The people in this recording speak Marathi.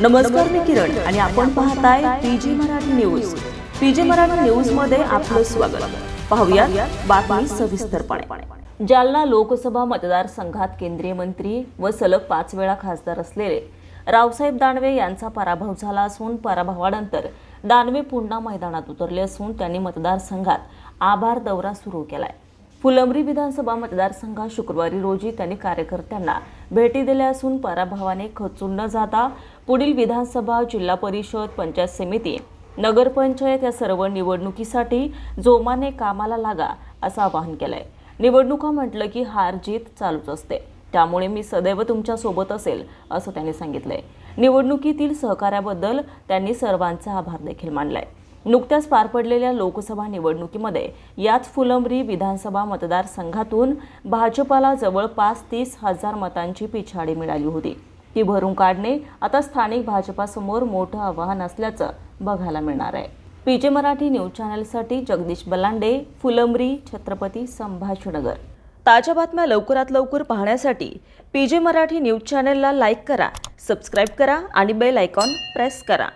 नमस्कार मी किरण आणि आपण पाहताय PG Marathi news. PG Marathi न्यूजमध्ये आपलं स्वागत. पाहूया बातमी सविस्तरपणे. जालना लोकसभा मतदारसंघात केंद्रीय मंत्री व सलग पाच वेळा खासदार असलेले रावसाहेब दानवे यांचा पराभव झाला असून पराभवानंतर दानवे पुन्हा मैदानात उतरले असून त्यांनी मतदारसंघात आभार दौरा सुरू केलाय. फुलंब्री विधानसभा मतदारसंघात शुक्रवारी रोजी त्यांनी कार्यकर्त्यांना भेटी दिल्या असून पराभवाने खचून न जाता पुढील विधानसभा जिल्हा परिषद पंचायत समिती नगरपंचायत या सर्व निवडणुकीसाठी जोमाने कामाला लागा असं आवाहन केलंय. निवडणुका म्हटलं की हार जीत चालूच असते. त्यामुळे मी सदैव तुमच्यासोबत असेल असं त्यांनी सांगितलंय. निवडणुकीतील सहकार्याबद्दल त्यांनी सर्वांचा आभार देखील मानलाय. नुकत्याच पार पडलेल्या लोकसभा निवडणुकीमध्ये याच फुलंब्री विधानसभा मतदारसंघातून भाजपाला जवळपास तीस हजार मतांची पिछाडी मिळाली होती. ती भरून काढणे आता स्थानिक भाजपासमोर मोठं आव्हान असल्याचं बघायला मिळणार आहे. पीजे मराठी न्यूज चॅनलसाठी जगदीश बलांडे फुलंबरी छत्रपती संभाजीनगर. ताज्या बातम्या लवकरात लवकर पाहण्यासाठी पीजे मराठी न्यूज चॅनलला लाईक करा सबस्क्राईब करा आणि बेल आयकॉन प्रेस करा.